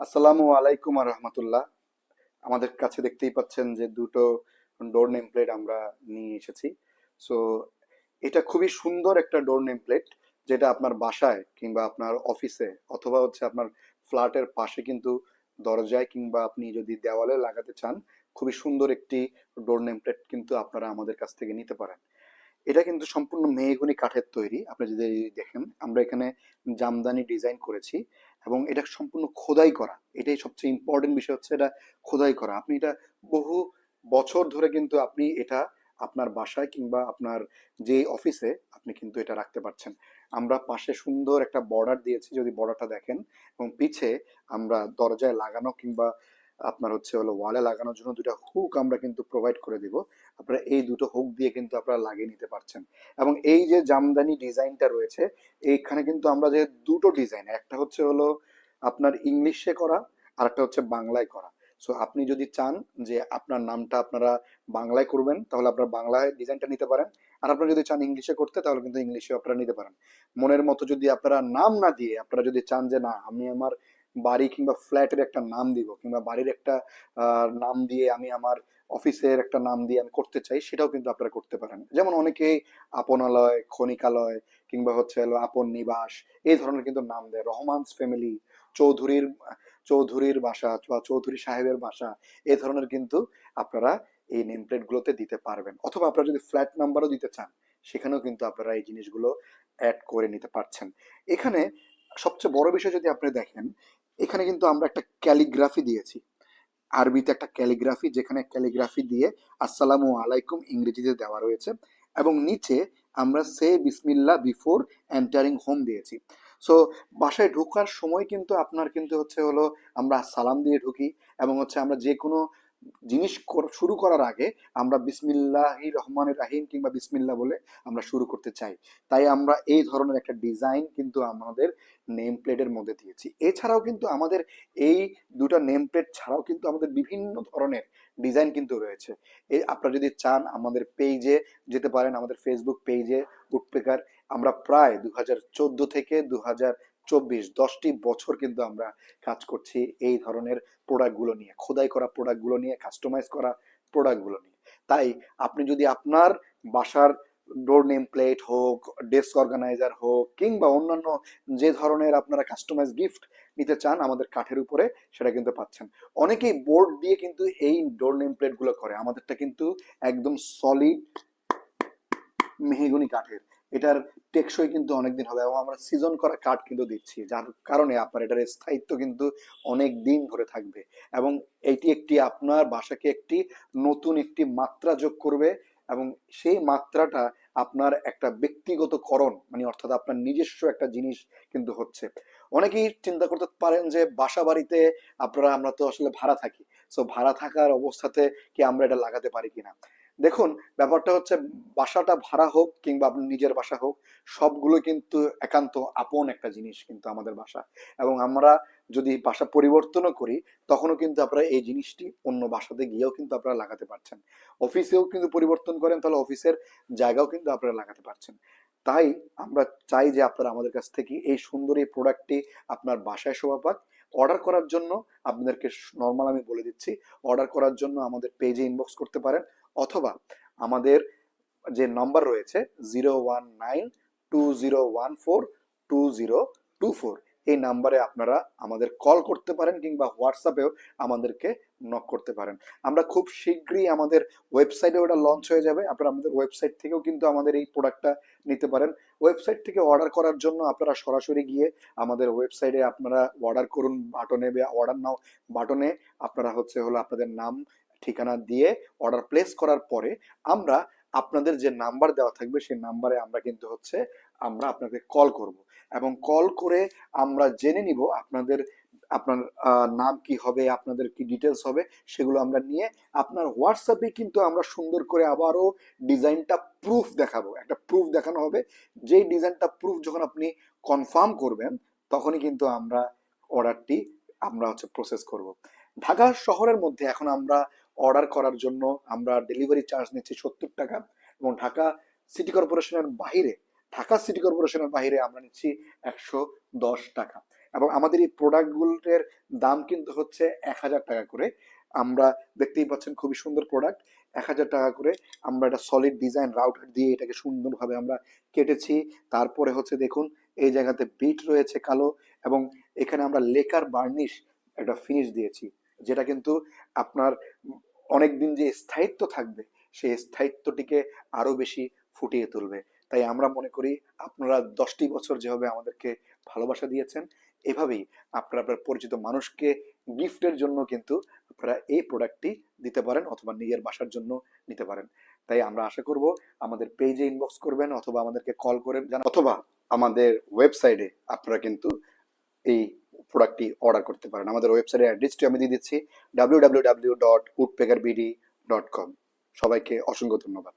আসসালামু আলাইকুম আর রহমতুল্লাহ। আমাদের কাছে দেখতেই পাচ্ছেন যে দুটো ডোর নেম প্লেট আমরা নিয়ে এসেছি। সো এটা খুবই সুন্দর একটা ডোর নেম প্লেট যেটা আপনার বাসায় কিংবা আপনার অফিসে অথবা হচ্ছে আপনার ফ্ল্যাটের পাশে কিন্তু দরজায় কিংবা আপনি যদি দেওয়ালে লাগাতে চান, খুবই সুন্দর একটি ডোর নেম প্লেট কিন্তু আপনারা আমাদের কাছ থেকে নিতে পারেন। এটা কিন্তু সম্পূর্ণ মেহগুনি কাঠের তৈরি। আপনি যদি দেখেন, আমরা এখানে জামদানি ডিজাইন করেছি। এবং এটা সম্পূর্ণ খোদাই করা। এটাই সবচেয়ে ইম্পর্টেন্ট বিষয় হচ্ছে এটা খোদাই করা। আপনি এটা বহু বছর ধরে কিন্তু আপনি এটা আপনার বাসায় কিংবা আপনার যে অফিসে আপনি কিন্তু এটা রাখতে পারছেন। আমরা পাশে সুন্দর একটা বর্ডার দিয়েছি, যদি বর্ডারটা দেখেন। এবং পিছে আমরা দরজায় লাগানো কিংবা আপনার হচ্ছে হলো ওয়ালে লাগানোর জন্য দুটা হুক আমরা কিন্তু প্রোভাইড করে দিব। আপনারা এই দুটো হুক দিয়ে কিন্তু আপনারা লাগিয়ে নিতে পারছেন। এবং এই যে জামদানি ডিজাইনটা রয়েছে, এইখানে কিন্তু আমরা যে দুটো ডিজাইন, একটা হচ্ছে হলো আপনার ইংলিশে করা আর একটা হচ্ছে বাংলায় করা। সো আপনি যদি চান যে আপনার নামটা আপনারা বাংলায় করবেন, তাহলে আপনার বাংলায় ডিজাইনটা নিতে পারেন। আর আপনারা যদি চান ইংলিশে করতে, তাহলে কিন্তু ইংলিশে আপনারা নিতে পারেন। মনের মতো যদি আপনারা নাম না দিয়ে, আপনারা যদি চান যে না, আমি আমার বাড়ি কিংবা ফ্ল্যাটের একটা নাম দিব কিংবা বাড়ির একটা নাম দিয়ে আমি আমার অফিসের একটা নাম দিয়ে আমি করতে চাই, সেটাও কিন্তু আপনারা করতে পারেন। যেমন অনেকেই আপনালয় খনিকালয় কিংবা হচ্ছে আপন নিবাস, এই ধরনের কিন্তু নাম দেয়। রহমান্স ফ্যামিলি, চৌধুরীর চৌধুরীর বাসা বা চৌধুরী সাহেবের বাসা এই ধরনের কিন্তু আপনারা এই নেম প্লেট গুলোতে দিতে পারবেন। অথবা আপনারা যদি ফ্ল্যাট নাম্বারও দিতে চান, সেখানেও কিন্তু আপনারা এই জিনিসগুলো অ্যাড করে নিতে পারছেন। এখানে সবচেয়ে বড় বিষয় যদি আপনি দেখেন এখানে কিন্তু আমরা একটা ক্যালিগ্রাফি দিয়েছি। আরবিতে একটা ক্যালিগ্রাফি, যেখানে ক্যালিগ্রাফি দিয়ে আসসালামু আলাইকুম ইংরেজিতে দেওয়া রয়েছে এবং নিচে আমরা সে বিসমিল্লা বিফোর এন্টারিং হোম দিয়েছি। সো, বাসায় ঢোকার সময় কিন্তু আপনার কিন্তু হচ্ছে হলো আমরা সালাম দিয়ে ঢুকি এবং হচ্ছে আমরা যে কোনো জিনিস শুরু করার আগে আমরা বিসমিল্লাহি রহমান রাহিম কিংবা বিসমিল্লা বলে আমরা শুরু করতে চাই। তাই আমরা এই ধরনের একটা ডিজাইন কিন্তু আমাদের নেম প্লেটের মধ্যে দিয়েছি। এছাড়াও কিন্তু আমাদের এই দুটো নেম প্লেট ছাড়াও কিন্তু আমাদের বিভিন্ন ধরনের ডিজাইন কিন্তু রয়েছে। এই আপনারা যদি চান আমাদের পেজে যেতে পারেন, আমাদের ফেসবুক পেজে উডপেকার আমরা প্রায় দু থেকে দু হাজার চব্বিশ, দশটি বছর কিন্তু আমরা কাজ করছি এই ধরনের প্রোডাক্টগুলো নিয়ে, খোদাই করা প্রোডাক্টগুলো নিয়ে, কাস্টমাইজ করা প্রোডাক্টগুলো নিয়ে। তাই আপনি যদি আপনার বাসার ডোর নেম প্লেট হোক ডেস্ক অর্গানাইজার হোক, কিংবা অন্যান্য যে ধরনের আপনারা কাস্টমাইজ গিফট নিতে চান আমাদের কাঠের উপরে, সেটা কিন্তু পাচ্ছেন। অনেকেই বোর্ড দিয়ে কিন্তু এই ডোর নেম প্লেটগুলো করে। আমাদেরটা কিন্তু একদম সলিড মেহগুনি কাঠের। এটার টেকসই কিন্তু অনেকদিন হবে এবং আমরা সিজন করা কাঠ কিন্তু দিচ্ছি, যার কারণে আপনার এটার স্থায়িত্ব কিন্তু অনেক দিন ধরে থাকবে। এবং এটি একটি আপনার বাসাকে একটি নতুন একটি মাত্রা যোগ করবে এবং সেই মাত্রাটা আপনার একটা ব্যক্তিগত করণ মানে অর্থাৎ আপনার নিজস্ব একটা জিনিস কিন্তু হচ্ছে। অনেকেই চিন্তা করতে পারেন যে বাসা বাড়িতে আপনারা, আমরা তো আসলে ভাড়া থাকি। সো ভাড়া থাকার অবস্থাতে কি আমরা এটা লাগাতে পারি কিনা? দেখুন, ব্যাপারটা হচ্ছে বাসাটা ভাড়া হোক কিংবা আপনার নিজের বাসা হোক, সবগুলো কিন্তু একান্ত আপন একটা জিনিস কিন্তু আমাদের বাসা। এবং আমরা যদি বাসা পরিবর্তনও করি, তখনও কিন্তু আপনারা এই জিনিসটি অন্য বাসাতে গিয়েও কিন্তু আপনারা লাগাতে পারছেন। অফিসেও কিন্তু পরিবর্তন করেন, তাহলে অফিসের জায়গাও কিন্তু আপনারা লাগাতে পারছেন। তাই আমরা চাই যে আপনারা আমাদের কাছ থেকে এই সুন্দর এই প্রোডাক্টটি আপনার বাসায় শোভা পাক। অর্ডার করার জন্য আপনাদেরকে নর্মাল আমি বলে দিচ্ছি অর্ডার করার জন্য আমাদের পেজে ইনবক্স করতে পারেন। অথবা আমাদের যে নম্বর রয়েছে zero one nine two zero one four two zero two four এই নাম্বারে আপনারা আমাদের কল করতে পারেন কিংবা হোয়াটসঅ্যাপেও আমাদেরকে নক করতে পারেন। আমরা খুব শীঘ্রই আমাদের ওয়েবসাইটে ওটা লঞ্চ হয়ে যাবে। আপনারা আমাদের ওয়েবসাইট থেকেও কিন্তু আমাদের এই প্রোডাক্টটা নিতে পারেন। ওয়েবসাইট থেকে অর্ডার করার জন্য আপনারা সরাসরি গিয়ে আমাদের ওয়েবসাইটে আপনারা অর্ডার করুন বাটনে বা অর্ডার নাও বাটনে আপনারা হচ্ছে হলো আপনাদের নাম ঠিকানা দিয়ে অর্ডার প্লেস করার পরে আমরা আপনাদের যে নাম্বার দেওয়া থাকবে সেই নাম্বারে আমরা কিন্তু হচ্ছে আমরা আপনাকে কল করব। এবং কল করে আমরা জেনে নিব আপনাদের, আপনার নাম কি হবে, আপনাদের কি ডিটেলস হবে, সেগুলো আমরা নিয়ে আপনার হোয়াটসঅ্যাপে কিন্তু আমরা সুন্দর করে আবারও ডিজাইনটা প্রুফ দেখাবো। একটা প্রুফ দেখানো হবে। যেই ডিজাইনটা প্রুফ যখন আপনি কনফার্ম করবেন, তখনই কিন্তু আমরা অর্ডারটি আমরা হচ্ছে প্রসেস করব। ঢাকা শহরের মধ্যে এখন আমরা অর্ডার করার জন্য আমরা ডেলিভারি চার্জ নিচ্ছি সত্তর টাকা এবং ঢাকা সিটি কর্পোরেশনের বাইরে, ঢাকা সিটি কর্পোরেশনের বাইরে আমরা নিচ্ছি একশো দশ টাকা। এবং আমাদের এই প্রোডাক্টগুলোর দাম কিন্তু হচ্ছে এক হাজার টাকা করে। আমরা দেখতেই পাচ্ছেন খুবই সুন্দর প্রোডাক্ট এক হাজার টাকা করে আমরা একটা সলিড ডিজাইন রাউটার দিয়ে এটাকে সুন্দরভাবে আমরা কেটেছি। তারপরে হচ্ছে দেখুন, এই জায়গাতে বিট রয়েছে কালো। এবং এখানে আমরা লেকার বার্নিশ একটা ফিনিশ দিয়েছি, যেটা কিন্তু আপনার অনেক দিন যে স্থায়িত্ব থাকবে, সেই স্থায়িত্বটিকে আরও বেশি ফুটিয়ে তুলবে। তাই আমরা মনে করি আপনারা দশটি বছর যেভাবে আমাদেরকে ভালোবাসা দিয়েছেন, এভাবেই আপনারা, আপনার পরিচিত মানুষকে গিফটের জন্য কিন্তু আপনারা এই প্রোডাক্টটি দিতে পারেন অথবা নিজের বাসার জন্য নিতে পারেন। তাই আমরা আশা করব আমাদের পেজে ইনবক্স করবেন অথবা আমাদেরকে কল করে জানান অথবা আমাদের ওয়েবসাইটে আপনারা কিন্তু এই প্রোডাক্টটি অর্ডার করতে পারেন। আমাদের ওয়েবসাইটের অ্যাড্রেসটি আমি দিয়ে দিচ্ছি W W W dot woodpecker BD dot com সবাইকে অসংখ্য ধন্যবাদ।